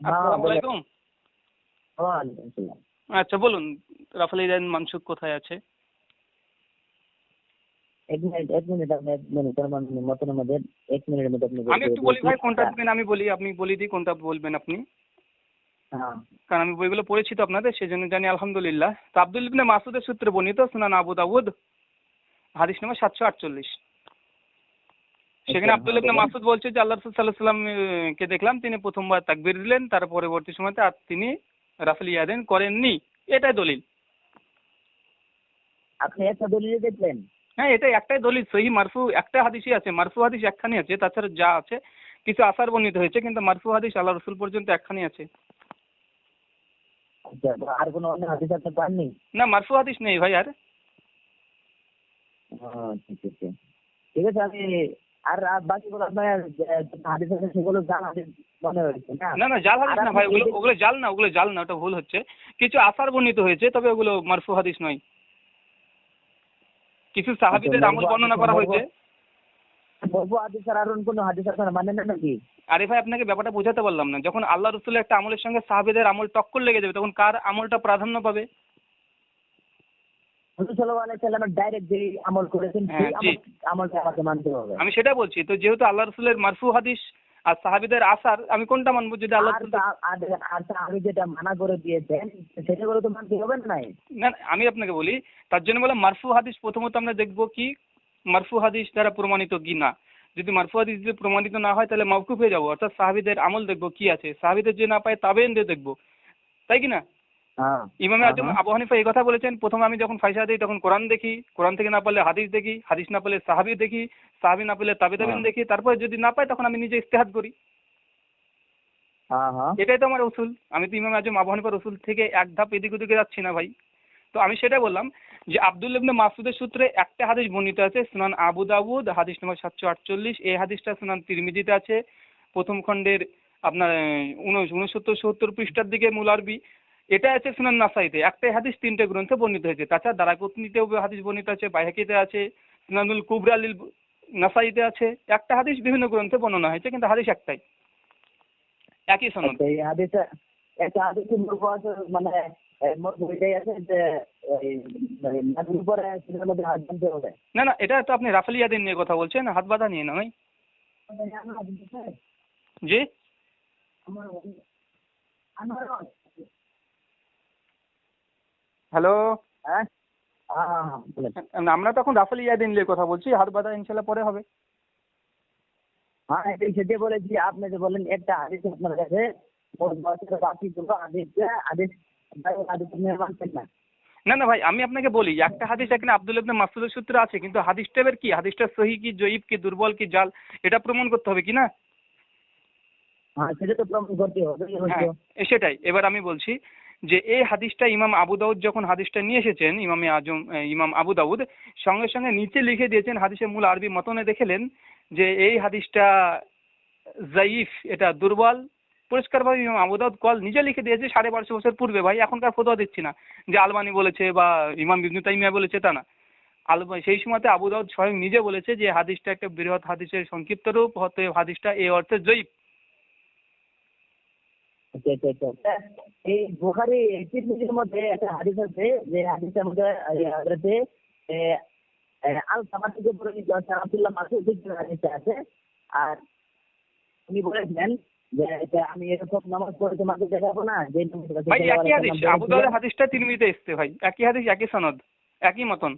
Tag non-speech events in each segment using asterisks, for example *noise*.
আসসালাম। আচ্ছা বলুন রাফেল ইদান মানসুক কোথায় আছে? এক মিনিট এক মিনিট আপনি এক মিনিট আমার মধ্যে এক মিনিটের মধ্যে আপনি আমি একটু বলি ভাই কোনটা দিবেন আমি বলি আপনি বলি দিই কোনটা বলবেন আপনি। হ্যাঁ। কারণ আমি বইগুলো পড়েছি তো আপনাদের সেজন্য জানি আলহামদুলিল্লাহ। তো আব্দুল ইবনে মাসুদের সূত্রে বর্ণিত সুনান আবু দাউদ হাদিস নম্বর সাতশো আটচল্লিশ। সেখানে আচ্ছা, আব্দুল ইবনে মাসুদ বলছে যে আল্লাহ রসুল সাল্লাহ সাল্লাম আহ, কে দেখলাম তিনি প্রথমবার তাকবির দিলেন তার পরবর্তী সময়তে আর তিনি রাফেল ইয়াদেন করেননি। এটাই দলিল। আপনি একটা দলিল দেখলেন? হ্যাঁ এটা একটাই দলিল সহি মারফু একটা হাদিসই আছে মারফু হাদিস একখানি আছে তাছাড়া যা আছে কিছু আসার বর্ণিত হয়েছে কিন্তু মারফু হাদিস আল্লাহ রসুল পর্যন্ত একখানি আছে। আচ্ছা আর কোনো অন্য হাদিস আপনি পাননি? না মারফু হাদিস নেই ভাই আর। ঠিক আছে ঠিক আছে আমি আর আর বাকিগুলো আপনার হাদিস আছে সেগুলো জান হাদিস মনে হয়েছে না? না জাল হাদিস না ভাই ওগুলো ওগুলো জাল না ওগুলো জাল না ওটা ভুল হচ্ছে। কিছু আসার বর্ণিত হয়েছে তবে ওগুলো মারফু হাদিস নয়। কিছু সাহাবিদের আমল বর্ণনা করা হয়েছে। বলব হাদিস আর অন্য কোনো হাদিস আপনারা মানেন না নাকি আরে ভাই আপনাকে ব্যাপারটা বোঝাতে পারলাম না। যখন আল্লাহ রসুলের একটা আমলের সঙ্গে সাহাবিদের আমল টক্কর লেগে যাবে তখন কার আমলটা প্রাধান্য পাবে? হুজুর সাল্লাল্লাহু আলাইহি সাল্লামের ডাইরেক্ট যে আমল করেছেন সেই হ্যাঁ, আমাকে মানতে হবে। আমি সেটা বলছি তো যেহেতু আল্লাহ রসুলের মারফু হাদিস আর সাহাবিদের আসার আমি কোনটা মানবো যদি আল্লাহ আর আমি যেটা মানা করে দিয়েছেন সেটাগুলো তো মানতে হবে না না আমি আপনাকে বলি তার জন্য বলে মারফু হাদিস প্রথমত আমরা দেখব কি মারফু হাদিস দ্বারা প্রমাণিত কি না। যদি মারফু হাদিস যদি প্রমাণিত না হয় তাহলে মওকুফ হয়ে যাব। অর্থাৎ সাহাবিদের আমল দেখব কি আছে? সাহাবিদের যে না পায় তাবেইনদের দেখব। তাই কি না? ইমামে আজম হ্যাঁ। আবু হানিফা এই কথা বলেছেন প্রথমে আমি যখন ফাইসা দিই তখন কোরআন দেখি কোরআন থেকে না পারলে হাদিস দেখি হাদিস না পারলে সাহাবি দেখি সাহাবি না পেলে তাবে তাবিন হ্যাঁ। দেখি তারপরে যদি না পাই তখন আমি নিজে ইস্তেহাদ করি। হ্যাঁ হ্যাঁ এটাই তো আমার রসুল আমি তো ইমাম আজম আবু হানিফা রসুল থেকে এক ধাপ এদিক ওদিকে যাচ্ছি না ভাই। তো আমি সেটাই বললাম যে আব্দুল ইবনে মাসুদের সূত্রে একটা হাদিস বর্ণিত আছে সুনান আবু দাউদ হাদিস নম্বর সাতশো আটচল্লিশ। এই হাদিসটা সুনান তিরমিজিতে আছে। প্রথম খণ্ডের আপনার উনসত্তর সত্তর পৃষ্ঠার দিকে মূল আরবি। এটা আছে সুনান নাসাইতে। একটাই হাদিস তিনটে গ্রন্থে বর্ণিত হয়েছে। তাছাড়া দারাকুতনিতেও হাদিস বর্ণিত আছে বাইহাকিতে আছে সুনানুল কুবরালিল নাসাইতে আছে। একটা হাদিস বিভিন্ন গ্রন্থে বর্ণনা হয়েছে কিন্তু হাদিস একটাই। একই সনদ আচ্ছা, এই হাদিসে একটা মানে মানে না না এটা তো আপনি রাফেল ইয়াদিন নিয়ে কথা বলছেন হাত বাঁধা নিয়ে নয় জি? হ্যালো? হ্যাঁ? হ্যাঁ হ্যাঁ, হ্যাঁ। আমরা তখন রাফেল ইয়াদিন নিয়ে কথা বলছি হাত বাঁধা ইনশাল্লাহ পরে হবে। হ্যাঁ এটাই বলেছি আপনি যে বলেন একটা হাদিস আপনার কাছে বছর বাকি দুটো হাদিস হাদিস মানছেন না। না না ভাই আমি আপনাকে বলি একটা হাদিস এখানে আব্দুল ইবনে মাসুদের সূত্রে আছে কিন্তু হাদিসটা এবার কি? হাদিসটা সহি কি জয়ীব কি দুর্বল কি জাল এটা প্রমাণ করতে হবে কি না? হ্যাঁ সেটা তো প্রমাণ করতে হবে হ্যাঁ সেটাই এবার আমি বলছি যে এই হাদিসটা ইমাম আবু দাউদ যখন হাদিসটা নিয়ে এসেছেন, ইমামে আজম ইমাম আবু দাউদ, সঙ্গে সঙ্গে নিচে লিখে দিয়েছেন হাদিসের মূল আরবি মতনে দেখেলেন যে এই হাদিসটা জাইফ এটা দুর্বল। পরিষ্কারভাবে ইমাম আবু দাউদ কল নিজে লিখে দিয়েছে সাড়ে বারোশো বছর পূর্বে ভাই, এখনকার ফতোয়া দিচ্ছি না। যে আলবানি বলেছে বা ইমাম ইবনু তাইমিয়া বলেছে তা না। আলবা, সেই সময়তে আবু দাউদ স্বয়ং নিজে বলেছে যে হাদিসটা একটা বৃহৎ হাদিসের সংক্ষিপ্ত রূপ হতে হাদিসটা এই অর্থে জয়ীফ আচ্ছা আচ্ছা আচ্ছা। এই বুখারি তিরমিজির মধ্যে একটা হাদিস আছে যে হাদিসের মধ্যে হযরতে এ, এ, আল সামাদ থেকে বর্ণিত আব্দুল্লাহ মাসুদ থেকে হাদিসটা আছে। আর উনি বলেছেন যে আমি এরকম নামাজ পড়ে তোমাকে দেখাবো না যে ভাই একই হাদিস আবু দাউদের হাদিসটা তিরমিজিতে এসছে ভাই। একই হাদিস একই সনদ একই মতন।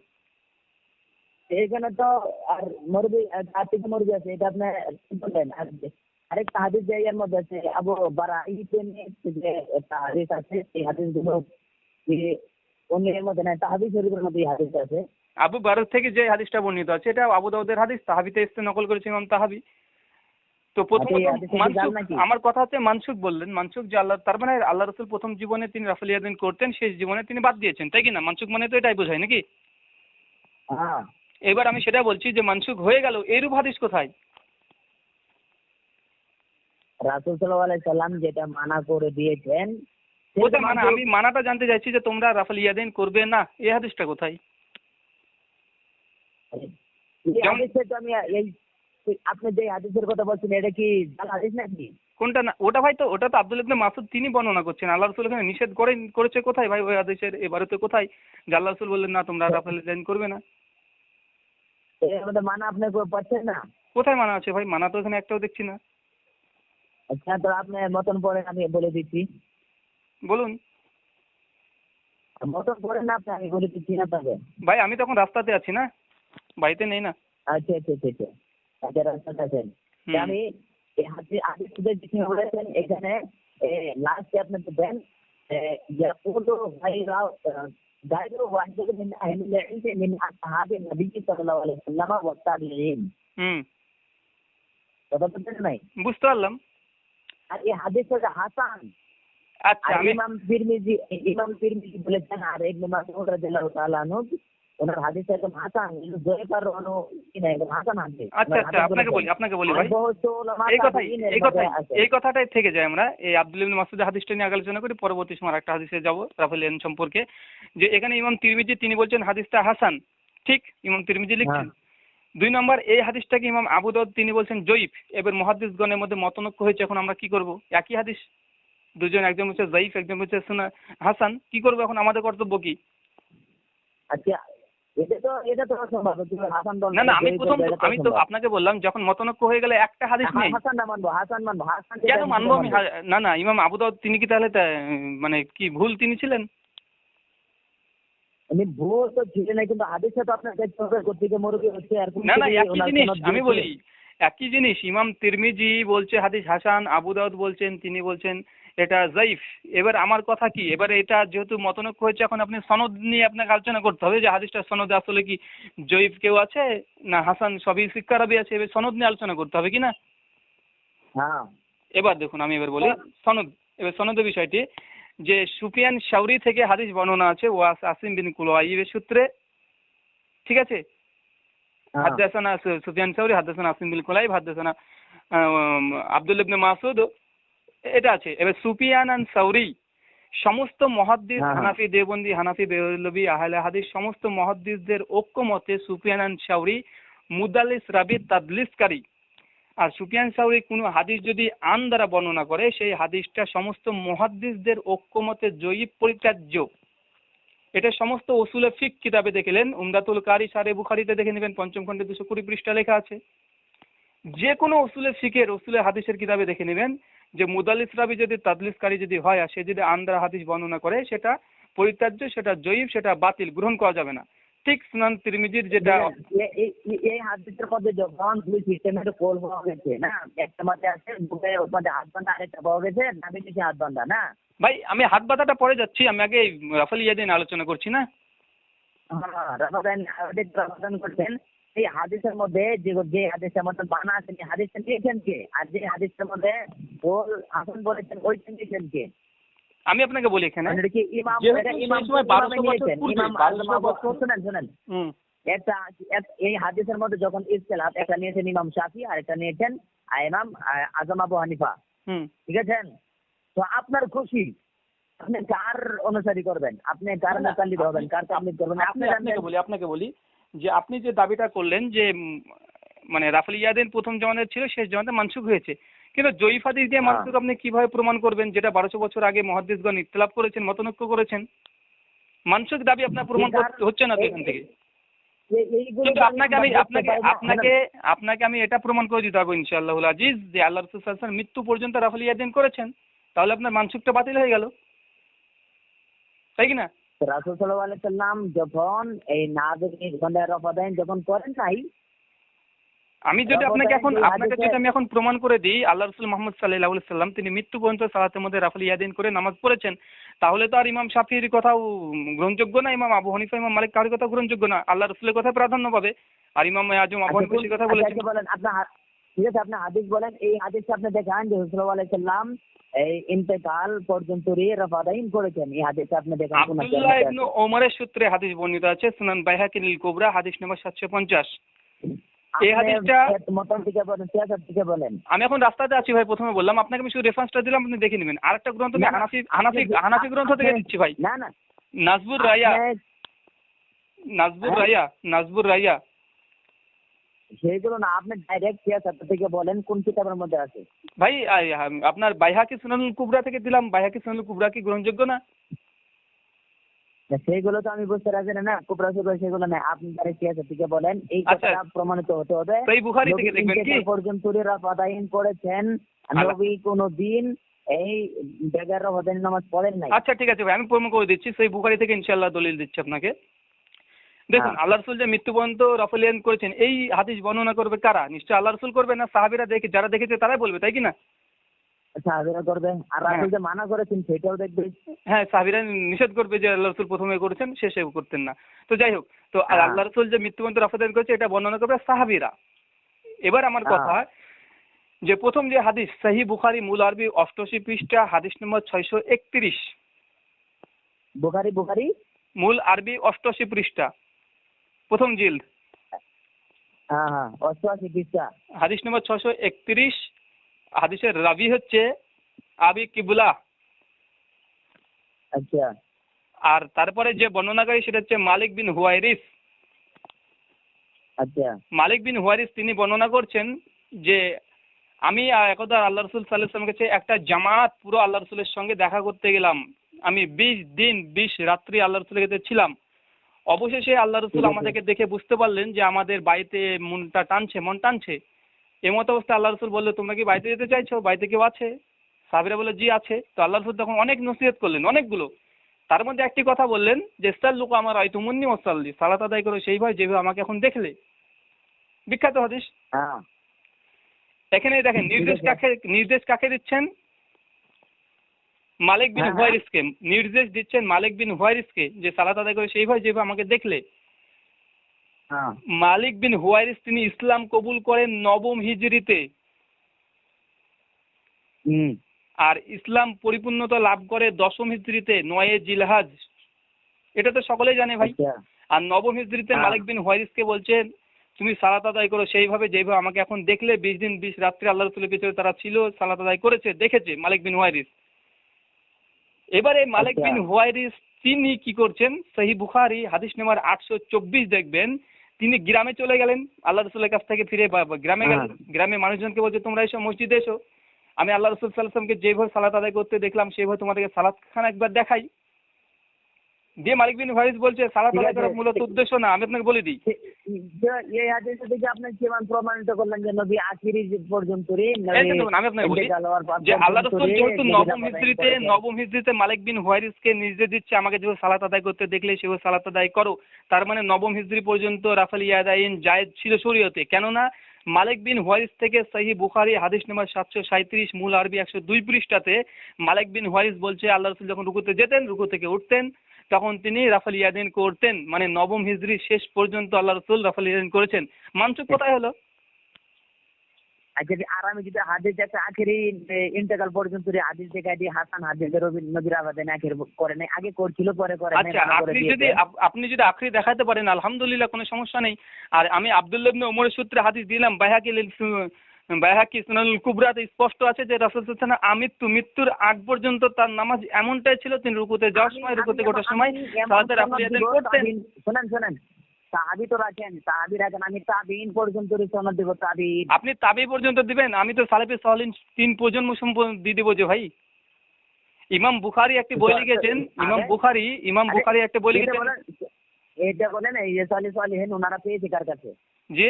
এইখানে তো আর মরবি আর থেকে মরবি আছে এটা আপনি কি বললেন আর আরেকটা হাদিস যে এর মধ্যে আছে আবু বারা ইতেন যে হাদিস আছে এই হাদিসগুলো যে অন্য মধ্যে নাই তাহাবি শরীফের মধ্যে এই হাদিস আছে। আবু বারদ থেকে যে হাদিসটা বর্ণিত আছে এটা আবু দাউদের হাদিস তাহাবিতে এসছে নকল করেছে ইমাম তাহাবি। তো মানসুক আমার কথা হচ্ছে মানসুক বললেন। মানসুক যে আল্লাহ তার মানে আল্লাহ রসুল প্রথম জীবনে তিনি রাফেল ইয়াদিন করতেন শেষ জীবনে তিনি বাদ দিয়েছেন। তাই কি না? মানসুক মানে তো এটাই বোঝায় নাকি? হ্যাঁ। এবার আমি সেটা বলছি যে মানসুক হয়ে গেল এরূপ হাদিস কোথায়? রাসূল সাল্লাম যেটা মানা করে দিয়েছেন ওটা মানা আমি মানাটা জানতে চাইছি যে তোমরা রাফেল ইয়াদিন করবে না এই হাদিসটা কোথায়? এই হাদিসে তো আমি এই আপনি যে হাদিসের কথা বলছেন এটা কি জাল হাদিস নাকি? কোনটা না ওটা ভাই তো ওটা তো আব্দুল ইবনে মাসুদ তিনি বর্ণনা করছেন। আল্লাহ রসুল এখানে নিষেধ করে করেছে কোথায় ভাই ওই হাদিসের? এবারে তো কোথায়? যে আল্লাহ রসুল বললেন না তোমরা রাফেল ডিজাইন করবে না। এর মধ্যে মানা আপনি পাচ্ছেন না? কোথায় মানা আছে ভাই? মানা তো এখানে একটাও দেখছি না। আচ্ছা তো আপনি মতন পড়েন আমি বলে দিচ্ছি বলুন মতন পড়েন না আপনি আমি বলে দিচ্ছি না আপনাকে ভাই আমি তখন রাস্তাতে আছি না বাড়িতে নেই না আচ্ছা আচ্ছা আচ্ছা আচ্ছা আচ্ছা রাস্তাতে আছেন হুম। আমি এই হাতে আগে শুধু যেখানে বলেছেন এখানে লাস্টে আপনি দেন يقول غير غير واحد من أهل العلم من أصحاب النبي صلى الله عليه وسلم والتابعين হুম কথা বলছেন নাই বুঝতে পারলাম আর এই হাদিস হচ্ছে হাসান। আচ্ছা ইমাম তিরমিজি ইমাম তিরমিজি বলেছেন আর ইবনে মাসউদ রাদিয়াল্লাহু তাআলা আনহু ওনার হাদিস একদম হাসান জয়কার অনু একদম হাসান হাদিস। আচ্ছা আচ্ছা আপনাকে বলি আপনাকে বলি ভাই। এই কথাই এই কথাই এই কথাটাই থেকে যায় আমরা। এই আব্দুল ইবনে মাসুদের হাদিসটা নিয়ে আলোচনা করি পরবর্তী সময় একটা হাদিসে যাব রাফেল এন সম্পর্কে। যে এখানে ইমাম তিরমিজি তিনি বলছেন হাদিসটা হাসান। ঠিক? ইমাম তিরমিজি লিখছেন? দুই নম্বর এই হাদিসটাকে ইমাম আবু দাউদ তিনি বলছেন জয়ীফ। এবার মহাদিসগণের মধ্যে মতনৈক্য হয়েছে এখন আমরা কি করব? একই হাদিস? দুজন একজন হচ্ছে জয়ীফ একজন হচ্ছে সুনা হাসান। কি করব এখন? আমাদের কর্তব্য কি? আচ্ছা না না আমি প্রথম আমি তো আপনাকে বললাম যখন মতনৈক্য হয়ে গেলে একটা হাদিস নেই। হাসান হাসান কেন মানবো আমি? না না ইমাম আবু দাউদ তিনি কি তাহলে মানে কি ভুল তিনি ছিলেন? আমি ভুল তো ছিল না কিন্তু হাদিসে তো আপনার কাছে হবে কর্তৃক মুরগি হচ্ছে আর না না একই জিনিস সনদ আমি বলি একই জিনিস ইমাম তিরমিজি বলছে হাদিস হাসান আবু দাউদ বলছেন তিনি বলছেন এটা জাইফ এবার আমার কথা কি? এবার এটা যেহেতু মতনৈক্য হয়েছে এখন আপনি সনদ নিয়ে আপনাকে আলোচনা করতে হবে যে হাদিসটা সনদে আসলে কি জয়ীফ কেউ আছে না হাসান সবই শিক্ষারবি আছে এবার সনদ নিয়ে আলোচনা করতে হবে কি না? হ্যাঁ। এবার দেখুন আমি এবার বলি সনদ এবার সনদের বিষয়টি যে সুফিয়ান শাওরি থেকে হাদিস বর্ণনা আছে ওয়াস আসিম বিন কুলাইবের সূত্রে ঠিক আছে হ্যাঁ। হাদ্দাসানা সুফিয়ান শাওরি হাদ্দাসানা আসিম বিন কুলাইব হাদ্দাসানা আব্দুল ইবনে মাসুদ এটা আছে এবার সুফিয়ান আন শাওরি সমস্ত মহাদ্দিস হ্যাঁ, হ্যাঁ। হানাফি দেবন্দি হানাফি বেরলবি আহলে হাদিস সমস্ত মহাদ্দিসদের ঐক্যমতে সুফিয়ান আন শাওরি মুদালিস রাবি তাদলিসকারী আর সুফিয়ান সাউরি কোনো হাদিস যদি আন দ্বারা বর্ণনা করে, সেই হাদিসটা সমস্ত মহাদ্দিসদের ঐক্যমতে জয়ীব পরিত্যাজ্য। এটা সমস্ত ওসুলে ফিক কিতাবে দেখলেন। উমদাতুল কারি সারে বুখারিতে দেখে নেবেন, পঞ্চম খণ্ডে দুশো কুড়ি পৃষ্ঠা লেখা আছে। যে কোনো ওসুলে ফিকের ওসুলে হাদিসের কিতাবে দেখে নেবেন যে মুদালিস রাবি যদি তাদলিসকারী যদি হয় আর সে যদি আন দ্বারা হাদিস বর্ণনা করে, সেটা পরিত্যাজ্য, সেটা জয়ীব, সেটা বাতিল, গ্রহণ করা যাবে না। ঠিক সুনান তিরমিজির যেটা এই হাদিসের মধ্যে যখন দুই সিস্টেমের কোল হওয়া গেছে না? একটা মধ্যে আছে বুকে ওর মধ্যে হাত বান্ধা আরেকটা পাওয়া গেছে নাবি নিচে হাত বান্ধা না? ভাই আমি হাত বাঁধাটা পরে যাচ্ছি আমি আগে রাফেল ইয়াদিন আলোচনা করছি না? হ্যাঁ রামাদান করছেন এই হাদিসের মধ্যে যে যে হাদিসের মধ্যে বানা আছে হাদিসটা নিয়েছেন কে? আর যে হাদিসের মধ্যে কোল হাসান বলেছেন ওইটা নিয়েছেন কে? আমি আপনাকে বলি এখানে মানে এটা কি ইমাম যেহেতু এটা সেই ইমাম সময় ইমামে 1200 বছর নিয়েছেন। পূর্বে, ইমাম 1200 আজম আবু বছর- শুনেন শুনেন। হুম। একটা এই হাদিসের মধ্যে যখন একটা নিয়েছেন ইমাম শাফি আর একটা নিয়েছেন ইমাম আজম আবু হানিফা। ঠিক আছে? তো আপনার খুশি? আপনি কার অনুসারী করবেন? আপনি কার না, হবেন? কার করবেন? আপনি আপনি আপনাকে বলি আপনাকে বলি যে আপনি যে দাবিটা করলেন যে মানে রাফেল ইয়াদিন প্রথম জমানায় ছিল শেষ জমানায় মানসুখ হয়েছে কিন্তু জয়ীফ হাদিস দিয়ে হ্যাঁ। মানসুখ আপনি কীভাবে প্রমাণ করবেন? যেটা বারোশো বছর আগে মহাদিসগণ ইতলাপ করেছেন মতনৈক্য করেছেন? মানসুখ দাবি আপনার প্রমাণ করতে হচ্ছে না তো এখান থেকে কিন্তু আপনাকে আমি আপনাকে দেখতে পাই না। আপনাকে আপনাকে আমি এটা প্রমাণ করে দিতে পারব ইনশাআল্লাহ আজিজ যে আল্লাহ রসুল মৃত্যু পর্যন্ত রাফেল ইয়াদিন করেছেন তাহলে আপনার মানসুখটা বাতিল হয়ে গেল। তাই কি না? তো রাসূল সাল্লাল্লাহু সাল্লাম যখন এই নাদির যখন করেন নাই আমি যদি আপনাকে এখন আপনাকে যদি আমি এখন প্রমাণ করে দিই আল্লাহ রসুল মোহাম্মদ সাল্লাহ সাল্লাম তিনি মৃত্যু পর্যন্ত সালাতের মধ্যে রাফেল ইয়াদিন করে নামাজ পড়েছেন তাহলে তো আর ইমাম শাফির কথাও গ্রহণযোগ্য না ইমাম আবু হানিফা ইমাম মালিক কারোর কথা গ্রহণযোগ্য না আল্লাহ রসুলের কথা প্রাধান্য পাবে। আর ইমাম আজম আবু হানিফা কথা আচ্ছা, বলেছেন আচ্ছা, আপনার ঠিক আছে আপনি হাদিস বলেন এই হাদিসটা আপনি দেখান যে হুসুল আলাইহিস সাল্লাম এই ইন্তেকাল পর্যন্ত রফাদাইন করেছেন। এই হাদিসটা আপনি দেখান আব্দুল্লাহ ইবনু ওমরের সূত্রে হাদিস বর্ণিত আছে সুনান বাইহাকিল কুবরা হাদিস নম্বর সাতশো পঞ্চাশ। এই হাদিসটা- মতন থেকে বলেন সিয়াসত থেকে বলেন। আমি এখন রাস্তাতে আছি ভাই প্রথমে বললাম আপনাকে আমি শুধু রেফারেন্সটা দিলাম আপনি দেখে নেবেন। আরেকটা গ্রন্থ আমি হানাফি হানাফি হানাফি গ্রন্থ থেকে দিচ্ছি ভাই। না না। নাজবুর রায়া নাজবুর? রায়া নাজবুর রায়া সেইগুলো না আপনি ডাইরেক্ট সিয়াসাত থেকে বলেন কোন কিতাবের মধ্যে আছে? ভাই আপনার বাইহাকি সুনানুল কুবরা থেকে দিলাম বাইহাকি সুনানুল কুবরা কি গ্রহণযোগ্য না, সেইগুলো তো আমি বুঝতে পারছি না না কুবরা সুবরা সেগুলো না আপনি ডাইরেক্ট সিয়াসাত থেকে বলেন। এই আচ্ছা। কথাটা প্রমাণিত হতে হবে। সেই বুখারি থেকে দেখবেন কি? পর্যন্ত রাফাদাইন পড়েছেন আল্লাহ। নবী কোনো দিন এই বেগার রফাদাইন নামাজ পড়েন নাই। আচ্ছা ঠিক আছে ভাই আমি প্রমাণ করে দিচ্ছি। সেই বুখারি থেকে ইনশাল্লাহ দলিল দিচ্ছি আপনাকে। দেখুন হ্যাঁ। আল্লাহ রসুল যে মৃত্যু পর্যন্ত রফলিয়ান করেছেন এই হাদিস বর্ণনা করবে কারা? নিশ্চয় আল্লাহ রসুল করবে না? সাহাবিরা দেখে যারা দেখেছে তারাই বলবে তাই কি না? সাহাবিরা করবে আর হ্যাঁ। যে মানা করেছেন সেটাও দেখবে হ্যাঁ সাহাবিরা নিষেধ করবে যে আল্লাহ রসুল প্রথমে করেছেন শেষে করতেন না। তো যাই হোক তো আর হ্যাঁ। আল্লাহ রসুল যে মৃত্যু পর্যন্ত করেছে এটা বর্ণনা করবে সাহাবিরা। এবার আমার। কথা যে প্রথম যে হাদিস সহি বুখারি মূল আরবি অষ্টআশি পৃষ্ঠা হাদিস নম্বর ছয়শো একত্রিশ। বুখারি বুখারি? মূল আরবি অষ্টআশি পৃষ্ঠা প্রথম হ্যাঁ হ্যাঁ অষ্টআশি পৃষ্ঠা। হাদিস নম্বর ছশো একত্রিশ হাদিসের রাবি হচ্ছে আবি কিবুলা। আচ্ছা। আর তারপরে যে বর্ণনাকারী সেটা হচ্ছে মালিক বিন হুয়াইরিস। আচ্ছা। মালিক বিন হুয়াইরিস তিনি বর্ণনা করছেন যে আমি একদা আল্লাহ রসুল সাল্লাহ কাছে একটা জামাত পুরো আল্লাহ রসুলের সঙ্গে দেখা করতে গেলাম। আমি বিশ দিন বিশ রাত্রি আল্লাহ রসুলের কাছে ছিলাম। অবশেষে আল্লাহ রসুল আমাদেরকে দেখে বুঝতে পারলেন যে আমাদের বাড়িতে মনটা টানছে মন টানছে। এমত অবস্থা আল্লাহ রসুল বলল তোমরা কি বাড়িতে যেতে চাইছো? বাড়িতে কেউ আছে? সাবিরা বলল জি আছে। তো আল্লাহ রসুল তখন অনেক নসিহত করলেন অনেকগুলো। তার মধ্যে একটি কথা বললেন যে লোক আমার আয়তুমুন্নি ওসাল্লি সালাত আদায় করো সেইভাবে যেভাবে আমাকে এখন দেখলে। বিখ্যাত হাদিস। হ্যাঁ। এখানে দেখেন নির্দেশ কাকে নির্দেশ কাকে দিচ্ছেন? মালিক বিন হ্যাঁ, হ্যাঁ। নির্দেশ দিচ্ছেন মালিক বিন হুয়াইরিসকে যে সালাত আদায় করে সেইভাবে যেভাবে আমাকে দেখলে। মালিক বিন হুয়াইরিস তিনি ইসলাম কবুল করেন নবম হিজরিতে আর ইসলাম পরিপূর্ণতা লাভ করে দশম হিজরিতে নয়ে জিলহাজ। এটা তো সকলেই জানে ভাই। আচ্ছা। আর নবম হিজরিতে হ্যাঁ। মালিক বিন হুয়াইরিসকে বলছেন তুমি সালাত আদায় করো সেইভাবে যেভাবে আমাকে এখন দেখলে বিশ দিন বিশ রাত্রি আল্লাহ রসুলের পিছনে তারা ছিল সালাত আদায় করেছে দেখেছে মালিক বিন হুয়াইরিস। এবারে মালিক আচ্ছা। বিন হুয়াইরিস তিনি কি করছেন? সহি বুখারি হাদিস নাম্বার আটশো চব্বিশ দেখবেন। তিনি গ্রামে চলে গেলেন আল্লাহ রসুলের কাছ থেকে ফিরে গ্রামে গেলেন। হ্যাঁ। গ্রামে মানুষজনকে বলছে তোমরা এসো মসজিদে এসো। আমি আল্লাহ রসুল সাল্লামকে যেভাবে সালাত আদায় করতে দেখলাম সেভাবে তোমাদেরকে সালাত খান একবার দেখাই। দিয়ে মালিক বিন হুয়াইরিস বলছে সালাত আদায় করার মূলত উদ্দেশ্য না আমি আপনাকে বলে দিই। যে- এই হাদিস থেকে আপনি কেমন প্রমাণিত করলেন যে নবী আখিরি পর্যন্ত আমি আপনাকে বলি যে আল্লাহ রসুল যেহেতু নবম হিজড়িতে নবম হিজড়িতে মালিক বিন হুয়াইরিসকে নির্দেশ দিচ্ছে আমাকে যেভাবে সালাত আদায় করতে দেখলে সেভাবে সালাত আদায় করো। তার মানে নবম হিজড়ি পর্যন্ত রাফাল ইয়াদাইন জায়েদ ছিল শরীয়তে। কেননা মালিক বিন হুয়ারিস থেকে সহি বুখারি হাদিস নাম্বার সাতশো সাঁত্রিশ মূল আরবি একশো দুই পৃষ্ঠাতে মালিক বিন হুয়ারিস বলছে আল্লাহ রসুল যখন রুকুতে যেতেন রুকু থেকে উঠতেন। তখন তিনি রাফাল ইয়াদিন করতেন মানে নবম হিজড়ি শেষ পর্যন্ত আল্লাহ রসুল রাফাল ইয়াদিন করেছেন। মানসুক কোথায় হলো? আচ্ছা আর আমি যদি হাদিস একটা আখেরি ইন্তেকাল পর্যন্ত হাদিস দেখা দিয়ে হাসান হাদিসের রবি নবীর আবাদে আখের করে নাই আগে করছিল পরে করে আচ্ছা আপনি যদি আপনি যদি আখরি দেখাতে পারেন আলহামদুলিল্লাহ কোনো সমস্যা নেই। আর আমি আব্দুল্লাহ ইবনে ওমরের সূত্রে হাদিস দিলাম বাইহাকি বাইহাকি সুনানুল কুবরাতে স্পষ্ট আছে যে রাসূল সাল্লাল্লাহু আমৃত্যু মৃত্যুর আগ পর্যন্ত তার নামাজ এমনটাই ছিল তিনি রুকুতে যাওয়ার সময় রুকুতে ওঠার সময় সালাতের সনদ করতেন। শোনেন শোনেন। সাহাবি তো রাখেন সাহাবি রাখেন। আমি তাবিন পর্যন্ত সনদ দিব তাবিন আপনি তাবি পর্যন্ত দিবেন আমি তো সালেফে সালিন তিন প্রজন্ম সম্পর্ক দিয়ে দেবো যে ভাই। ইমাম বুখারী একটি বই লিখেছেন ইমাম বুখারী ইমাম বুখারী একটা বই লিখেছেন। এটা বলেন এই যে সালি সালিহিন ওনারা পেয়েছে কার কাছে? যে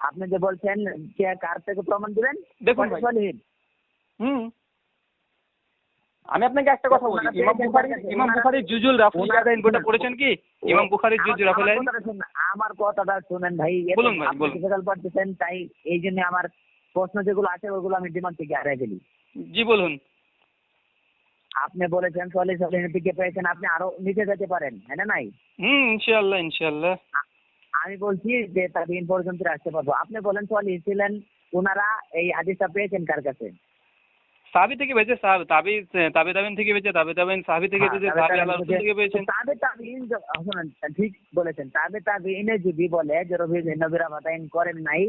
আপনি যে বলছেন কে কার থেকে প্রমাণ দিবেন দেখুন ভাই। হুম। আমি আপনাকে একটা কথা বলি ইমাম বুখারী ইমাম বুখারী জুজুল ওনারা- ইয়াদাইন বইটা পড়েছেন কি? ইমাম বুখারী জুজুল আমার কথাটা আমার কথাটা শুনেন ভাই বলুন ভাই, বলুন। পারতেছেন তাই এই জন্য আমার প্রশ্ন যেগুলো আছে ওগুলো আমি ডিমান্ড থেকে হারাই ফেলি। জি বলুন। আপনি বলেছেন চল্লিশ দিকে পেয়েছেন আপনি আরও নিচে যেতে পারেন হ্যাঁ না নাই? হুম ইনশাআল্লাহ ইনশাআল্লাহ। আমি বলছি যে তার দিন পর্যন্ত আসতে পারব। আপনি বলেন চল্লিশ ছিলেন ওনারা এই হাদিসটা পেয়েছেন কার কাছে? সাহাবি থেকে পেয়েছে তাবি তাবে তাবেন থেকে পেয়েছে তাবে তাবেন সাহাবি থেকে হ্যাঁ, পেয়েছে তাবে সাহাবি আল্লাহ রাসূল থেকে- থেকে পেয়েছেন তাবে তাবিন শুনুন ঠিক বলেছেন। তাবে তাবিনে যদি বলে যে রবি নবীরা করেন নাই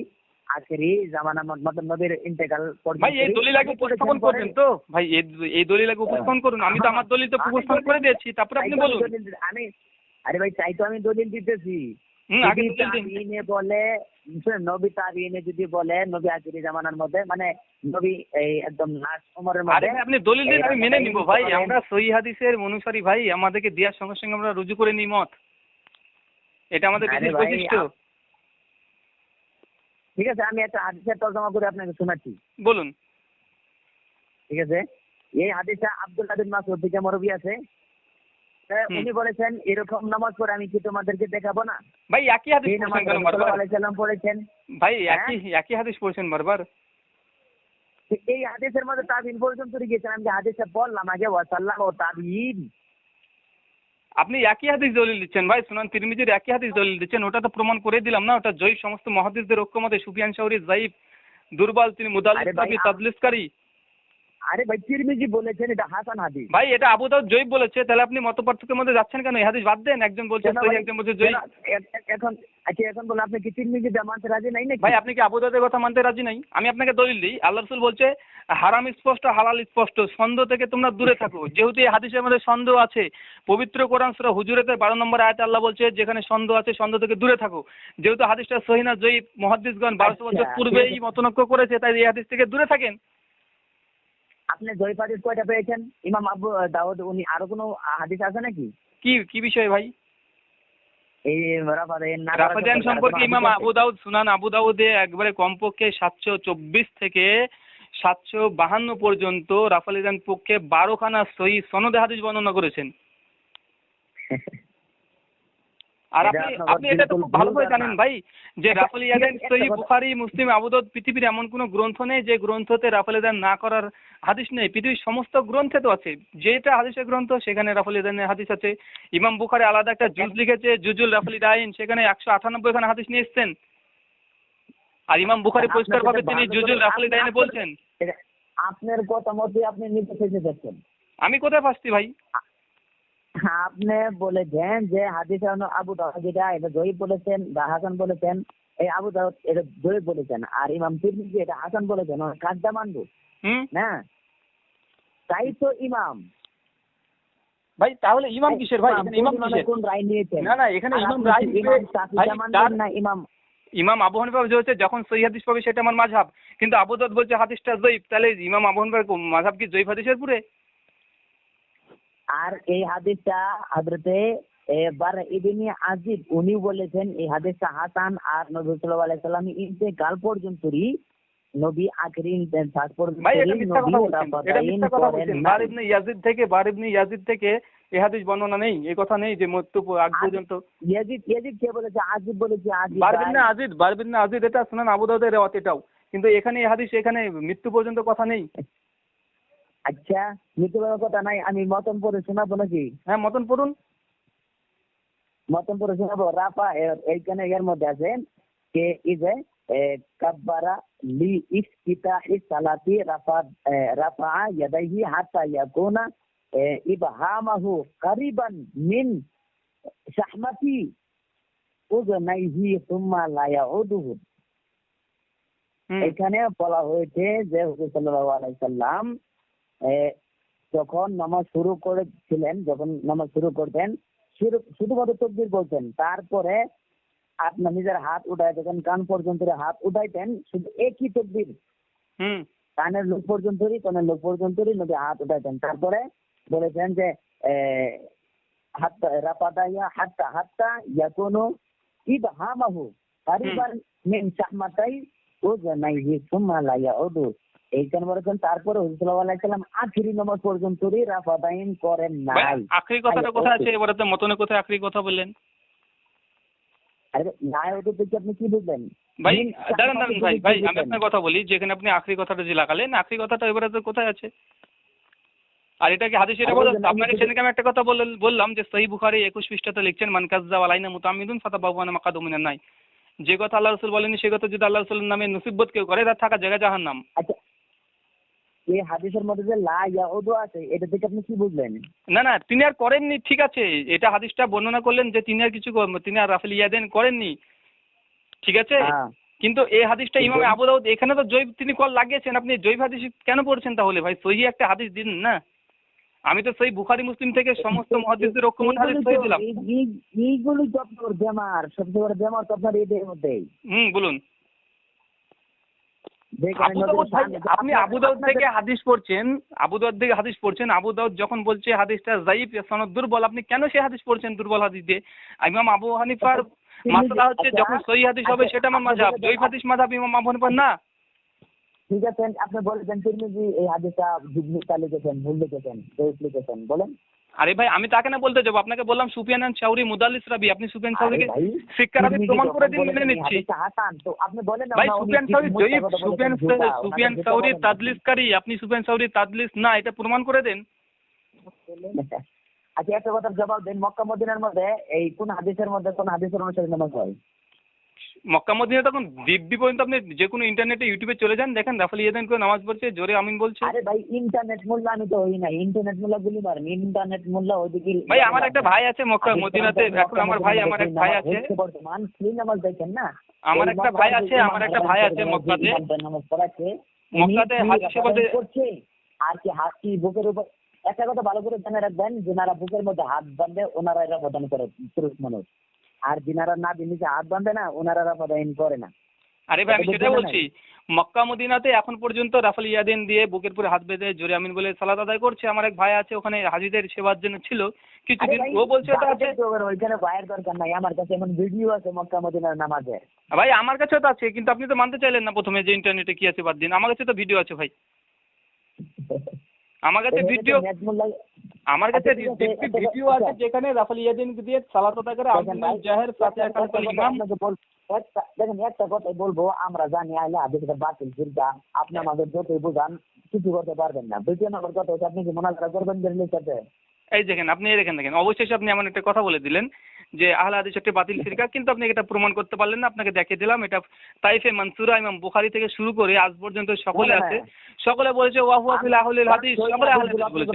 আখেরি জামানা মত- নবীর ইন্তেকাল ভাই এই দলিল আগে উপস্থাপন করবেন তো? ভাই এই- এই দলিল আগে উপস্থাপন করুন। আমি তো আমার দলিল তো উপস্থাপন করে দিয়েছি তারপরে আপনি বলুন। আমি আরে ভাই তাই তো আমি দলিল দিতেছি। যদি বলে নবী তাবিইনে যদি বলে নবী আখিরি জামানার মধ্যে মানে নবী এই একদম লাস্ট উমরের মধ্যে ভাই আপনি দলিল দিন আমি মেনে নিব ভাই। আমরা সহি হাদিসের অনুসারী ভাই আমাদেরকে দেওয়ার সঙ্গে সঙ্গে আমরা রুজু করে নিই মত এটা আমাদের বিশেষ বৈশিষ্ট্য। ঠিক আছে আমি একটা হাদিসের তর্জমা করে আপনাকে শোনাচ্ছি। বলুন। ঠিক আছে? এই হাদিসটা আব্দুল আদিন মাসুদ থেকে মরবি আছে। উনি বলেছেন এরকম নামাজ পড়ে আমি কি তোমাদেরকে দেখাবো না? ভাই একই হাদিস পড়ছেন বারবার? পড়েছেন। ভাই হ্যাঁ? একই একই হাদিস পড়ছেন বারবার? এই হাদিসের মধ্যে তাবিন পর্যন্ত গিয়েছেন আমি বললাম আগে ওয়াসাল্লাম ও তাবিন। আপনি একই হাদিস দলিল দিচ্ছেন ভাই সুনান তিরমিজির একই হাদিস দলিল দিচ্ছেন ওটা তো প্রমাণ করে দিলাম না ওটা জয়ীফ সমস্ত মহাদিসদের ঐক্যমতে সুফিয়ান শাহরি জাইফ দুর্বল তিনি আরে মুদাল্লিস ভাই, কাবি আপ- তাদলিসকারী আরে ভাই তিরমিজি বলেছেন এটা হাসান হাদিস। ভাই এটা আবু দাউদ জয়ীফ বলেছে তাহলে আপনি মত পার্থক্যের মধ্যে যাচ্ছেন কেন? এই হাদিস বাদ দেন একজন বলছে সহি একজন বলছে এ- এখন আচ্ছা এখন বলে আপনি কি তিরমিজি মানতে রাজি নাই নাকি? ভাই আপনি কি আবু দাউদের কথা মানতে রাজি নাই? আমি আপনাকে দলিল দিই আল্লাহ রসুল বলছে হারাম স্পষ্ট হালাল স্পষ্ট সন্দেহ থেকে তোমরা দূরে থাকো। যেহেতু এই হাদিসের মধ্যে সন্দেহ আছে পবিত্র কোরআন সূরা হুজুরাতে বারো নম্বর আয়াতে আল্লাহ বলছে যেখানে সন্দেহ আছে সন্দেহ থেকে দূরে থাকো। যেহেতু হাদিসটা সহিনা জয়ীব মহাদ্দিসগণ বারোশো বছর আচ্ছা, পূর্বেই ঠিক আছে। মতনক্য করেছে তাই এই হাদিস থেকে দূরে থাকেন। আপনি জয়ীফ হাদিস কয়টা পেয়েছেন? ইমাম আবু দাউদ উনি আরও কোনো হাদিস আছে নাকি? কি কি বিষয় ভাই? এই রাফাজান সম্পর্কে ইমাম আবু দাউদ সুনান আবু দাউদে একবারে কমপক্ষে সাতশো চব্বিশ থেকে সাতশো বাহান্ন পর্যন্ত রাফালিজান পক্ষে বারোখানা সহি সনদে হাদিস বর্ণনা করেছেন। *laughs* আর আপনি আপনি এটা তো খুব ভুল জানেন ভাই যে রাফাল ইয়াদান সহি বুখারি মুসলিম আবু দাউদ পৃথিবীর এমন কোনো গ্রন্থ নেই যে গ্রন্থতে রাফাল ইয়াদান না করার হাদিস নেই। পৃথিবীর সমস্ত গ্রন্থে তো আছে। যেটা হাদিসের গ্রন্থ সেখানে রাফাল ইয়াদানের হাদিস আছে। ইমাম বুখারি আলাদা একটা জুজ লিখেছে জুজুল রাফালি ডাইন সেখানে একশো আটানব্বই খানা হাদিস নিয়ে এসছেন। আর ইমাম বুখারি পরিষ্কার ভাবে তিনি জুজুল করে- রাফালি ডাইনে বলছেন। আপনার কথা মতে আপনি নিজে ফেসে যাচ্ছেন। আমি কোথায় ফাঁসছি ভাই? আপনি বলেছেন যে হাদিস আবু দাউদ যেটা এটা জয়ীব বলেছেন বা হাসান বলেছেন। এই আবু দাউদ এটা জয়ীব বলেছেন। আর ইমাম তিরমিজি এটা হাসান বলেছেন কাজটা মানবো। না? তাই তো ইমাম। ভাই তাহলে ইমাম কিসের? ভাই ইমাম কিসের? কোন রায় নিয়েছেন? না না এখানে ইমাম রায় না ইমাম। ইমাম আবু হানিফা হচ্ছে যখন সহি হাদিস পাবে সেটা আমার মাঝহাব। কিন্তু আবু দাউদ বলছে হাদিসটা জয়ীব তাহলে ইমাম আবু হানিফার মাঝহাব কি জয়ীব হাদিসের পুরে আর এই হাদিসটা এবার ইবনে আজিব উনি বলেছেন এই হাদিসটা হাসান আর নবী সাল্লাল্লাহু আলাইহি সাল্লাম ইন্তেকাল পর্যন্তই নবী পর্যন্তই। বার ইবনে ইয়াজিদ থেকে বার ইবনে ইয়াজিদ থেকে এই হাদিস বর্ণনা নেই এই কথা নেই যে মৃত্যু আগ পর্যন্ত। ইয়াজিদ ইয়াজিদ কে বলেছে? আজিব বলেছে আজিব বার ইবনে আজিদ বার ইবনে আজিদ এটা শুনান আবু দাউদের রেওয়াত এটাও। কিন্তু এখানে এই হাদিস এখানে মৃত্যু পর্যন্ত কথা নেই। আচ্ছা মৃত্যুর কথা নাই আমি মতন শোনাবো নাকি? হ্যাঁ মতন পড়ুন। মতন শোনাবো? রাফা এইখানে এর মধ্যে কে ইজে কাব্বারা লি ইফতিতাহি সালাতি রাফা রাফা ইয়াদাইহি হাত্তা ইয়াকুনা ইবহামাহু কারিবান মিন শাহমাতি উযনাইহি সুম্মা লা ইয়াউদুহু। এখানে বলা হয়েছে যে হুজুর সাল্লাল্লাহু আলাইহি সাল্লাম যখন নামাজ শুরু করেছিলেন যখন নামাজ শুরু করতেন শুধুমাত্র তকবীর বলতেন। তারপরে আপনার নিজের হাত উঠায় যখন কান পর্যন্ত হাত উঠাইতেন শুধু একই তকবীর। কানের লোক পর্যন্তই কানের লোক পর্যন্তই নদী হাত উঠাইতেন। তারপরে বলেছেন যে এ, হাত্তা রাফাদাইয়া হাত্তা হাত্তা ইয়াকুনু ইবহামাহু কারিবান মিন শাহমাতাই উযনাইহি সুম্মা লা ইয়াউদু। বলেছেন তারপরে আখিরি নামাজ পর্যন্তই রাফাদাইন করেন নাই। আখরি কথাটা কোথায় আছে? এবারে তো মতনে কোথায় আখরি কথা বললেন। আরে নাই ওদের দেখে আপনি কি বুঝলেন ভাই দাঁড়ান দাঁড়ান ভাই ভাই আমি আপনার কথা বলি যেখানে আপনি আখরি কথাটা যে লাগালেন আখরি কথাটা এবারে তো কোথায় আছে? আর এটা কি হাদিসে আরে বলেন আমি আপনাকে সেদিনকে আমি একটা কথা বললাম বললাম যে সহি বুখারি একুশ পৃষ্ঠাতে লিখছেন মান কাজ্জা ওয়ালাইনা মুতামিদুন ফাতা বাবুয়ানা মাকাদুমিনা নাই যে কথা আল্লাহ রসুল বলেনি সে কথা যদি আল্লাহ রসুলের নামে নসিবত কেউ করে তার থাকা জায়গা জাহান্নাম। আচ্ছা এই হাদিসের মধ্যে যে লা ইয়াউদু আছে এটা থেকে আপনি কি বুঝলেন? না না তিনি আর করেননি ঠিক আছে। এটা হাদিসটা বর্ণনা করলেন যে তিনি আর কিছু তিনি আর রাফেল ইয়াদেন করেননি ঠিক আছে? হ্যাঁ। কিন্তু এই হাদিসটা ইমামে আবু দাউদ এখানে তো জৈব তিনি কল লাগিয়েছেন আপনি জৈব হাদিস কেন পড়ছেন তাহলে ভাই? সহি একটা হাদিস দিন না? আমি তো সেই বুখারি মুসলিম থেকে সমস্ত মহাদিসের ঐক্যমত হাদিস দিলাম এই- এই- এইগুলি তো আপনার বেমার সবচেয়ে বড় বেমার তো আপনার এদের মধ্যেই। হুম বলুন যেখানে আবু দাউদ নবীর ভাই সামনে- আপনি আবু দাউদ থেকে হাদিস পড়ছেন আবু দাউদ থেকে হাদিস পড়ছেন আবু দাউদ যখন বলছে হাদিসটা জাইফ সনদ দুর্বল আপনি কেন সেই হাদিস পড়ছেন দুর্বল হাদিস? দিয়ে ইমাম আবু হানিফার তিনি- হচ্ছে আচ্ছা, যখন সহি হাদিস হবে আচ্ছা, সেটা আমার মাঝাব জয়ীফ হাদিস মাঝাব ইমাম আবু হানিফার না। ঠিক আছে আপনি বলেছেন তিরমিজি এই হাদিসটা মিথ্যা লিখেছেন ভুল লিখেছেন জয়ীফ লিখেছেন বলেন। আরে ভাই আমি তাকে না বলতে যাব আপনাকে বললাম সুফিয়ান শাওরি মুদাল্লিস রাবি আপনি সুফিয়ান শাওরিকে শিক্ষার আমি প্রমাণ করে দিন মেনে নিচ্ছি। ভাই সুফিয়ান মিথ্যা জয়ীফ সুফিয়ান সুফিয়ান না। তাদলিসকারী আপনি সুফিয়ান শাওরি তাদলিস না এটা প্রমাণ করে দেন। আচ্ছা একটা কথার জবাব দেন মক্কা মদিনার মধ্যে এই কোন হাদিসের মধ্যে কোন হাদিসের অনুসারে নামাজ হয়? মক্কা মদিনা তখন দিব্যি পর্যন্ত আপনি যে কোনো ইন্টারনেটে ইউটিউবে চলে যান দেখেন রাফাল ইয়াদান করে নামাজ পড়ছে জোরে আমিন বলছে। আরে ভাই ইন্টারনেট মূল্য আমি তো হই না ইন্টারনেট মূল্য গুলি মারেন ইন্টারনেট মূল্য ওইদিকে ভাই আমার একটা ভাই আছে মক্কা মদিনাতে এখন আমার ভাই আমার এক ভাই আছে। বর্তমান নামাজ দেখেন না? আমার একটা ভাই আছে আমার একটা ভাই আছে মক্কাতে। নামাজ পড়াচ্ছে। মক্কাতে হাদিসে বলতে আর কি হাত কি বুকের উপর একটা কথা ভালো করে জেনে রাখবেন যেনারা বুকের মধ্যে হাত বাঁধে ওনারা এরা প্রদান করে পুরুষ মানুষ। আর যিনারা না নিচে হাত বাঁধে না ওনারা প্রদান করে না। আরে ভাই আমি সেটাই বলছি মক্কা মদিনাতে এখন পর্যন্ত রাফাল ইয়াদিন দিয়ে বুকের পরে হাত বেঁধে জোরে আমিন বলে সালাদ আদায় করছে। আমার এক ভাই আছে ওখানে হাজিদের সেবার জন্য ছিল। কিছুদিন ও বলছে ওটা আছে ওইখানে ভাইয়ের দরকার নাই আমার কাছে এমন ভিডিও আছে মক্কা মদিনার নামাজের ভাই আমার কাছেও তো আছে কিন্তু আপনি তো মানতে চাইলেন না প্রথমে যে ইন্টারনেটে কি আছে বাদ দিন। আমার কাছে তো ভিডিও আছে ভাই। *laughs* আমার কাছে ভিডিও আমার কাছে আচ্ছা, আচ্ছা, ভিডিও আচ্ছা। আছে যেখানে রাফাল ইয়াদিন দিয়ে সালাত আদায় করে আব্দুল জাহের সাথে একটা একান্ত ইমাম। দেখেন একটা কথাই বলব আমরা জানি আইলে হাদিসটা বাতিল ফিরকা আপনি আমাদের যতই বুঝান কিছু করতে পারবেন না। দ্বিতীয় নম্বর কথা হচ্ছে আপনি কি মোনাজারা করবেন সাথে এই দেখেন আপনি এই দেখেন দেখেন। অবশেষে আপনি এমন একটা কথা বলে দিলেন যে আহলে হাদিস একটি বাতিল ফিরকা কিন্তু আপনি এটা প্রমাণ করতে পারলেন না আপনাকে দেখিয়ে দিলাম। এটা তাইফে মানসুরা ইমাম বুখারী থেকে শুরু করে আজ পর্যন্ত সকলে হ্যাঁ, আছে। হ্যাঁ। সকলে বলেছে আহলিল হাদিস সকলে আহলে হাদিস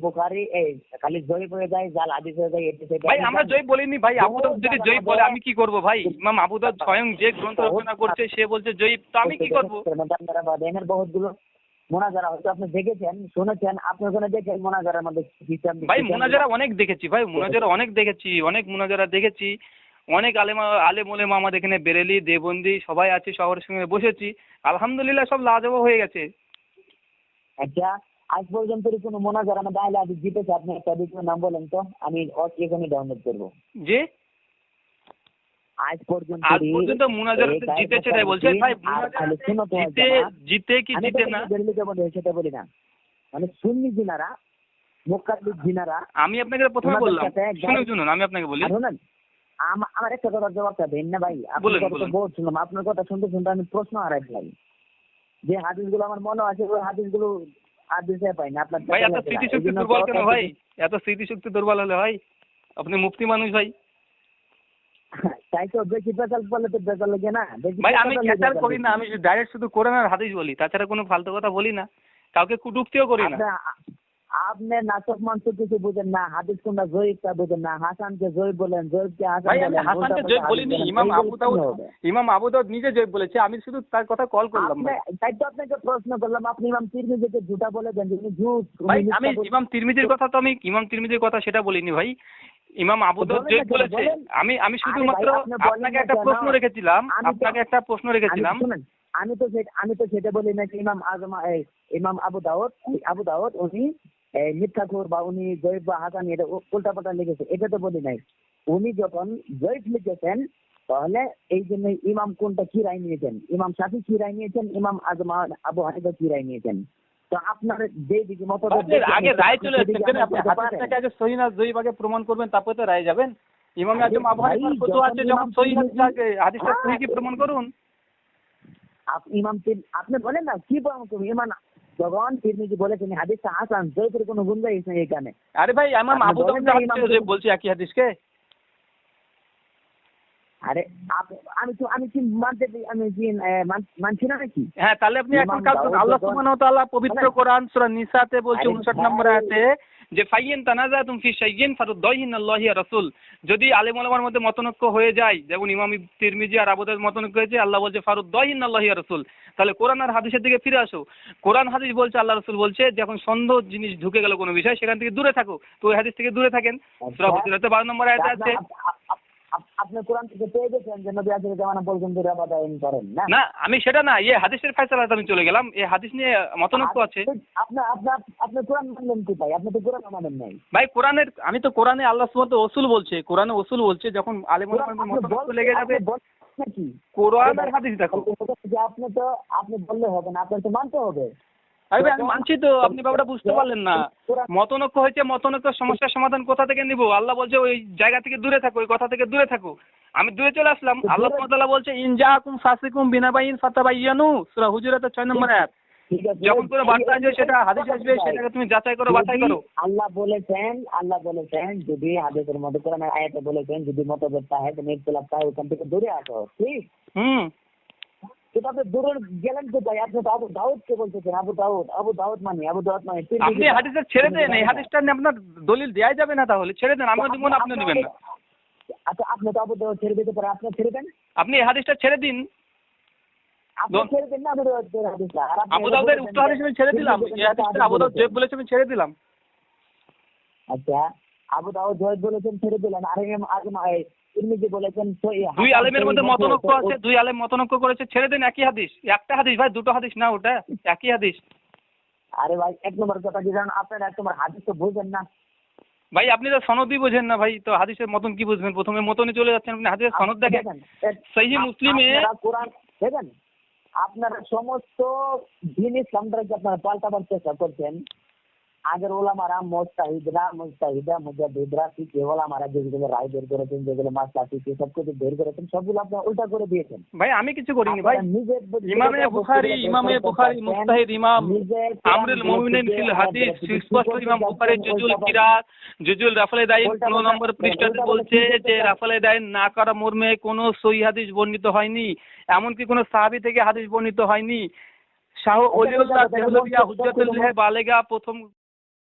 বুখারী এই খালি জয়ী হয়ে যায় জাল হাদিস হয়ে যায় ভাই আমরা জয় বলিনি ভাই আবু দাউদ যদি জয় বলে আমি কি করব ভাই? ইমাম আবু দাউদ স্বয়ং যে গ্রন্থ রচনা করছে সে বলছে জয়ী তো আমি কি করব? বহুতগুলো মোনাজারা হয়তো আপনি দেখেছেন শুনেছেন আপনি ওখানে দেখেন মোনাজারার মধ্যে হিসাব ভাই মুনাজারা অনেক দেখেছি ভাই মুনাজারা অনেক দেখেছি অনেক মুনাজারা দেখেছি অনেক আলেমা আলেম ওলেমা আমাদের এখানে বেরেলি দেবন্দি সবাই আছে সবার সঙ্গে বসেছি আলহামদুলিল্লাহ সব লাজবাব হয়ে গেছে আচ্ছা আজ পর্যন্ত কোনো মোনাজার আমাদের আইলে আজ জিতেছে আপনি একটা দুটো নাম বলেন তো আমি এখানে ডাউনলোড করব যে আজ পর্যন্ত আজ পর্যন্ত মুনাজারা জিতেছে তাই বলছে। ভাই জিতে। জিতে কি আমি জিতে না? সেটা বলি না। মানে সুন্নি জিনারা জিনারা আমি আপনাকে প্রথমে বললাম। শুনুন শুনুন আমি আপনাকে বলি। শুনেন আম- আমার একটা কথার জবাবটা দেন না ভাই। আপনার কথা তো বহুত শুনলাম আপনার কথা শুনতে শুনতে আমি প্রশ্ন হারাই ফেলাই। যে হাদিসগুলো আমার মনে আছে ওই হাদিসগুলো হাদিসে পাই না আপনার ভাই এত। স্মৃতিশক্তি দুর্বল কেন ভাই? এত স্মৃতিশক্তি দুর্বল হলে হয়? আপনি মুক্তি মানুষ ভাই। বেশি তো লাগে না ভাই আমি ক্যাচার করি না আমি ডাইরেক্ট শুধু কোরআন আর হাদিস বলি তাছাড়া কোনো ফালতু কথা বলি না। কাউকে কুটুক্তিও করি না। আপনি- আপনি নাটক মাংস কিছু বুঝেন না হাদিস কোনটা জয়ীবটা বুঝেন না হাসানকে জয়ীব বলেন জয়ীবকে হাসান বলেন হাসানকে উল্টা জয় পাল্টা বলিনি ইমাম। আবু দাউদ ইমাম আবু দাউদ নিজে জয় বলেছে আমি শুধু তার কথা কল করলাম ভাই। তাই তো আপনাকে প্রশ্ন করলাম আপনি ইমাম তিরমিজিকে ঝুটা বলে দেন যে ঝুট ভাই আমি ইমাম তিরমিজির কথা তো আমি ইমাম তিরমিজির কথা সেটা বলিনি ভাই। ইমাম আবু দাউদ বলেছে আমি আমি শুধুমাত্র আপনাকে একটা প্রশ্ন রেখেছিলাম আপনাকে একটা প্রশ্ন রেখেছিলাম। আমি তো আমি তো সেটা বলি না যে ইমাম আজমা ইমাম আবু দাউদ আবু দাউদ উনি এই, মিথ্যাখোর বা উনি জয়ীব বা হাসান এটা উল্টা পাল্টা লিখেছে এটা তো বলি নাই। উনি যখন জয়ীব লিখেছেন তাহলে এই জন্য ইমাম কোনটা কি রায় নিয়েছেন? ইমাম শাফি কি রায় নিয়েছেন? ইমাম আজমা আবু হানিফা কি রায় নিয়েছেন? তো আপনার যে দিকে মত আপনি আগে রায় চলে এসেছে আপনি হাদিসটাকে আগে সহি না জয়ীব আগে প্রমাণ করবেন তারপরে তো রায় যাবেন। ইমাম আরে আজম আবু ভাই, হানিফার কত যখন আছে যখন সহি হাদিস তিরমিজি- হাদিসটা সহি কি প্রমাণ করুন? ইমাম তির- আপনি বলেন না কি প্রমাণ করবেন ইমাম যখন তিরমিজি বলেছেন হাদিসটা হাসান জয়ীবের কোনো নেই এখানে। আরে ভাই ইমাম আপনি আবু দাউদ বলছি একই হাদিসকে। আরে আমি তো আমি কি মানতে আমি কি মানছি না নাকি? হ্যাঁ তাহলে আপনি এখন ইমাম কাজ করুন আল্লাহ সুবহানাহু ওয়া তাআলা পবিত্র কোরআন সূরা নিসাতে বলছে 59 নম্বর ভাই- আয়াতে যে ফাইয়েন তানাজাতুম ফি শাইইন ফারুদ্দাইহিন আল্লাহি ওয়া রাসূল। যদি আলেম ওলামার মধ্যে মতনৈক্য হয়ে যায় যেমন ইমাম তিরমিজি আর আবু দাউদ মতনৈক্য হয়েছে আল্লাহ বলছে ফারুদ্দাইহিন আল্লাহি ওয়া রাসূল। তাহলে কোরআন আর হাদিসের দিকে ফিরে আসো। কোরআন হাদিস বলছে আল্লাহ রাসূল বলছে যখন সন্দেহ জিনিস ঢুকে গেল কোনো বিষয় সেখান থেকে দূরে থাকো। তো ওই হাদিস থেকে দূরে থাকেন। সূরা হুজুরাতে 12 নম্বর আয়াতে আছে। আপ- আপনি কোরআন থেকে পেয়ে গেছেন যে নবী জামানা পর্যন্ত করেন না? না আমি সেটা না ইয়ে হাদিসের ফয়সালাতে আমি চলে গেলাম এই হাদিস নিয়ে মতনৈক্য আছে। আপনার আপনার আপনি কোরআন মানলেন কোথায়? আপনি তো কোরআন মানেন নাই। ভাই কোরআনের আমি তো কোরআনে আল্লাহ সুবহানাহু ওসুল বলছে কোরআনে ওসুল বলছে যখন আলেম কোরআন ওলামার মতনৈক্য লেগে যাবে। নাকি? কোরআন আর হাদিস দেখো। আপনি তো আপনি বললে হবে না আপনার তো মানতে হবে। আরে আমি মানছি তো আপনি ব্যাপারটা বুঝতে পারলেন না। মতনৈক্য হয়েছে মতনৈক্য সমস্যার সমাধান কোথা থেকে নিব? আল্লাহ বলছে ওই জায়গা থেকে দূরে থাকো ওই কথা থেকে দূরে থাকো। আমি দূরে চলে আসলাম। আল্লাহ তাআলা বলছে ইনজাআকুম ফাসিকুম বিনাবাইন ফাতাবাইয়ানু। সূরা হুজুরাতের 6 নম্বর আয়াত। ঠিক আছে। যখন কোনো বার্তা আসবে সেটা হাদিস আসবে সেটাকে তুমি যাচাই করো বাছাই করো। আল্লাহ বলেছেন আল্লাহ বলেছেন যদি হাদিসের মধ্যে কোরআনের আয়াতে বলেছেন যদি মতভেদ থাকে তুমি ইখতিলাফ ওখান থেকে দূরে আসো ঠিক? হুম। কিন্তু আপনি গেলেন কোথায়? আপনি তো আবু দাউদকে বলতেছেন আবু দাউদ আবু দাউদ মানে আবু দাউদ মানে আপনি হাদিসটা ছেড়ে দেন এই হাদিসটা আপনার দলিল যাবে না তাহলে। ছেড়ে দেন আমিও দিব না। আচ্ছা আপনি তো আবু দাউদ ছেড়ে দিতে পারেন আপনি ছেড়ে দেন। আপনি এই হাদিসটা ছেড়ে দিন। আপনি ছেড়ে দেন না আবু দাউদের হাদিসটা। আবু দাউদের উক্ত হাদিস আমি ছেড়ে দিলাম। এই হাদিসটা আবু দাউদ বলেছেন। বলেছে আমি ছেড়ে দিলাম। আচ্ছা আবু দাউদ জয়েদ বলেছেন ছেড়ে দিলেন আর ইমাম আজম এই তিরমিজি বলেছেন দুই আলেমের মধ্যে মতনৈক্য আছে দুই আলেম মতনৈক্য করেছে ছেড়ে দেন একই হাদিস একটা হাদিস ভাই দুটো হাদিস না ওটা একই হাদিস। আরে ভাই এক নম্বর কথা কি জানেন আপনারা এক নম্বর হাদিস তো বুঝেন না। ভাই আপনি তো সনদই বোঝেন না ভাই তো হাদিসের মতন কি বুঝবেন? প্রথমে মতনে চলে যাচ্ছেন আপনি হাদিসের সনদ দেখেন। সহিহ মুসলিমে কোরআন দেখেন আপনারা সমস্ত দিন ইসলামটাকে আপনারা পাল্টাবার চেষ্টা করছেন। আগের ওলামারা মোস্তাহিদরা মুস্তাহিদা মুজাদ্দিদরা ফিকে ওলামারা যেগুলো রায় বের করেছেন যেগুলো মাসলা ফিকে সব কিছু বের করেছেন সবগুলো আপনারা উল্টা করে দিয়েছেন। ভাই আমি কিছু করিনি ভাই। ইমামে বুখারী ইমামে বুখারী মুস্তাহিদ ইমাম আমরুল মুমিনিন ফিল হাদিস সুস্পষ্ট ইমাম বুখারী জুজুল কিরাত জুজুল রাফালে দাইন উল্টা 15 পাল্টা- নম্বর পৃষ্ঠাতে বলছে যে রাফালে দাইন না করা মর্মে কোনো সহি হাদিস বর্ণিত হয়নি এমনকি কোনো সাহাবী থেকে হাদিস বর্ণিত হয়নি। শাহ এটা ওলিউল্লাহ দেহলভিয়া বালেগা প্রথম